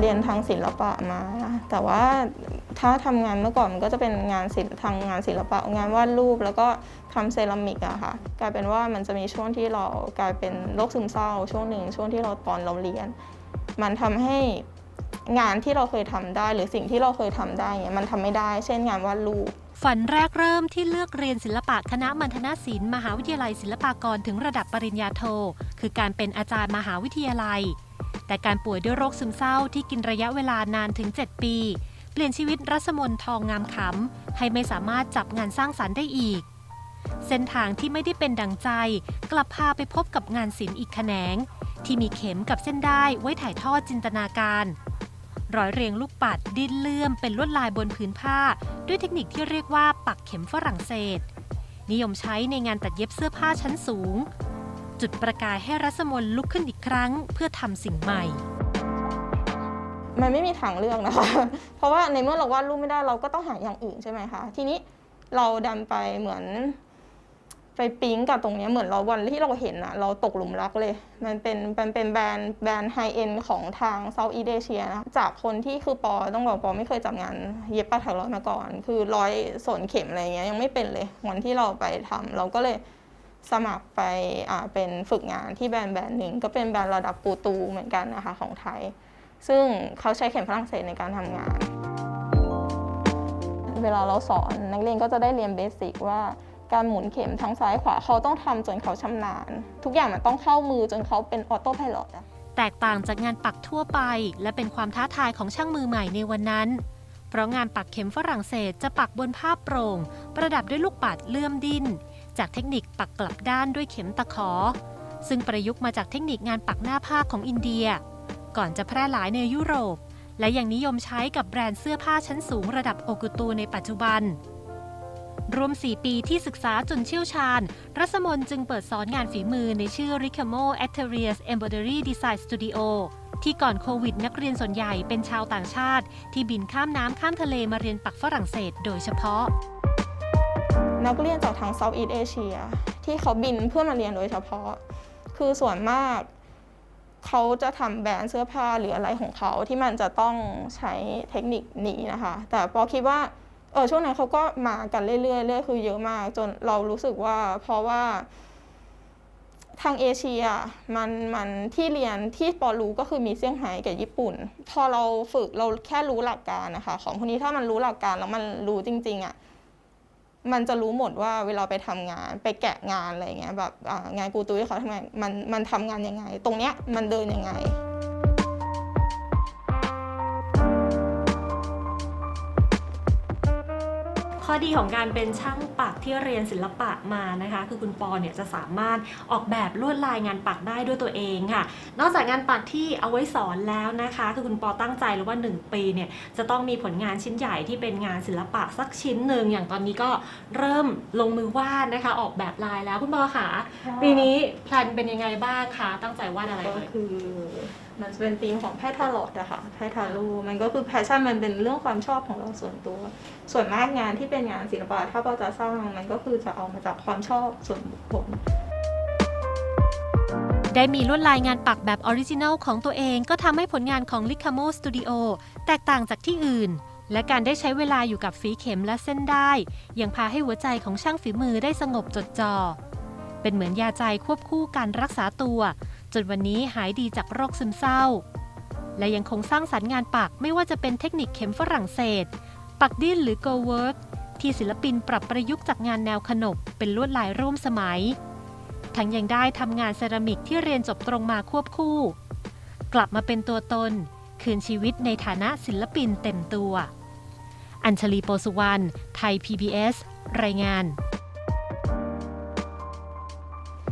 เรียนทางศิลปะมา แต่ว่าถ้าทำงานเมื่อก่อนมันก็จะเป็นงานศิลป์ทางงานศิลปะงานวาดรูปแล้วก็ทำเซรามิกอะค่ะกลายเป็นว่ามันจะมีช่วงที่เรากลายเป็นโรคซึมเศร้า ช่วงหนึ่งช่วงที่เราตอนเราเรียน มันทำให้งานที่เราเคยทำได้หรือสิ่งที่เราเคยทำได้เนี่ยมันทำไม่ได้เช่นงานวาดรูปฝันแรกเริ่มที่เลือกเรียนศิลปะคณะมัณฑนศิลป์มหาวิทยาลัยศิลปากรถึงระดับปริญญาโท คือการเป็นอาจารย์มหาวิทยาลัย แต่การป่วยด้วยโรคซึมเศร้าที่กินระยะเวลานานถึง 7 ปี เปลี่ยนชีวิตรัศมนทองงามขำให้ไม่สามารถจับงานสร้างสรรค์ได้อีก เส้นทางที่ไม่ได้เป็นดังใจ กลับพาไปพบกับงานศิลป์อีกแขนง ที่มีเข็มกับเส้นได้ไว้ถ่ายทอดจินตนาการร้อยเรียงลูกปัดดิ้นเลื่อมเป็นลวดลายบนผืนผ้า ด้วยเทคนิคที่เรียกว่าปักเข็มฝรั่งเศส นิยมใช้ในงานตัดเย็บเสื้อผ้าชั้นสูง จุดประกายให้รัศมนลุกขึ้นอีกครั้ง เพื่อทำสิ่งใหม่ มันไม่มีทางเลือกนะคะ เพราะว่าในเมื่อเราวาดรูปไม่ได้เราก็ต้องหาอย่างอื่นใช่ไหมคะ ทีนี้เราดันไปเหมือน ไปปิ๊งกับตรงนี้เหมือนเราวันที่เราเห็นอะเราตกหลุมรักเลย มันเป็นมันเป็นแบรนด์แบรนด์ไฮเอ็นของทางเซาท์อีเดเชียนะจากคนที่คือปอต้องบอกปอไม่เคยจับงานเย็บปักถักร้อยมาก่อน คือร้อยสนเข็มอะไรเงี้ยยังไม่เป็นเลยวันที่เราไปทำเราก็เลย สมัครไปเป็นฝึกงานที่แบรนด์แบรนด์หนึ่งก็เป็นแบรนด์ระดับปูตูเหมือนกันนะคะของไทย ซึ่งเขาใช้เข็มฝรั่งเศสในการทำงาน เวลาเราสอนนักเรียนก็จะได้เรียนเบสิกว่าการหมุนเข็มทั้งซ้ายขวาเขาต้องทำจนเขาชำนาญ ทุกอย่างมันต้องเข้ามือจนเขาเป็นออโต้พลอตอะแตกต่างจากงานปักทั่วไป และเป็นความท้าทายของช่างมือใหม่ในวันนั้น เพราะงานปักเข็มฝรั่งเศสจะปักบนผ้าโปร่ง ประดับด้วยลูกปัดเลื่อมดิ้น จากเทคนิคปักกลับด้านด้วยเข็มตะขอ ซึ่งประยุกต์มาจากเทคนิคงานปักหน้าผ้าของอินเดีย ก่อนจะแพร่หลายในยุโรป และยังนิยมใช้กับแบรนด์เสื้อผ้าชั้นสูงระดับโอกุตูในปัจจุบันรวม 4 ปีที่ศึกษาจนเชี่ยวชาญ รัศมนจึงเปิดสอนงานฝีมือในชื่อ r i c a m o Ateliers Embroidery Design Studio ที่ก่อนโควิดนักเรียนส่วนใหญ่เป็นชาวต่างชาติ ที่บินข้ามน้ำข้ามทะเลมาเรียนปักฝรั่งเศสโดยเฉพาะ นักเรียนจากทางเซาท์อีสเอเชียที่เขาบินเพื่อมาเรียนโดยเฉพาะ คือส่วนมากเขาจะทำแบรนด์เสื้อผ้าหรืออะไรของเขาที่มันจะต้องใช้เทคนิคนี้นะคะ แต่ปอคิดว่าเออช่วงนั้นเขาก็มากันเรื่อยๆเรื่อยคือเยอะมากจนเรารู้สึกว่าเพราะว่าทางเอเชียมันมันที่เรียนที่ปอรู้ก็คือมีเซี่ยงไฮ้กับญี่ปุ่น พอเราฝึกเราแค่รู้หลักการนะคะ ของพวกนี้ถ้ามันรู้หลักการแล้วมันรู้จริง ๆอะ่ะ มันจะรู้หมดว่าเวลาไปทำงานไปแกะงานอะไรเงี้ยแบบงานกูตูที่เขาทำงานมันมันทำงานยังไง ตรงเนี้ยมันเดินยังไง อดีของการเป็นช่างปักที่เรียนศิลปะมานะคะ คือคุณปอเนี่ยจะสามารถออกแบบลวดลายงานปักได้ด้วยตัวเองค่ะ นอกจากงานปักที่เอาไว้สอนแล้วนะคะ คือคุณปอตั้งใจเลยว่า 1 ปีเนี่ยจะต้องมีผลงานชิ้นใหญ่ที่เป็นงานศิลปะสักชิ้นหนึ่งอย่างตอนนี้ก็เริ่มลงมือวาดนะคะ ออกแบบลายแล้วคุณปอค่ะ ปีนี้แพลนเป็นยังไงบ้างคะตั้งใจวาดอะไรก็เอ่ยคือมันจะเป็นธีมของแพทย์ทารอดอะค่ะแพทย์ทารูมันก็คือแพชชั่นมันเป็นเรื่องความชอบของเราส่วนตัว ส่วนมากงานที่เป็นงานศิลปะถ้าเราจะสร้างมันก็คือจะเอามาจากความชอบส่วนบุคคลได้มีลวดลายงานปักแบบออริจินัลของตัวเองก็ทำให้ผลงานของ l i c a m o Studio แตกต่างจากที่อื่น และการได้ใช้เวลาอยู่กับฝีเข็มและเส้นได้ ยังพาให้หัวใจของช่างฝีมือได้สงบจดจ่อ เป็นเหมือนยาใจควบคู่การรักษาตัว จนวันนี้หายดีจากโรคซึมเศร้า และยังคงสร้างสรรค์งานปักไม่ว่าจะเป็นเทคนิคเข็มฝรั่งเศส ปักดิ้นหรือ go work ที่ศิลปินปรับประยุกต์จากงานแนวขนบเป็นลวดลายร่วมสมัย ทั้งยังได้ทำงานเซรามิกที่เรียนจบตรงมาควบคู่ กลับมาเป็นตัวตน คืนชีวิตในฐานะศิลปินเต็มตัว อัญชลีโปสุวรรณ ไทย PBS รายงาน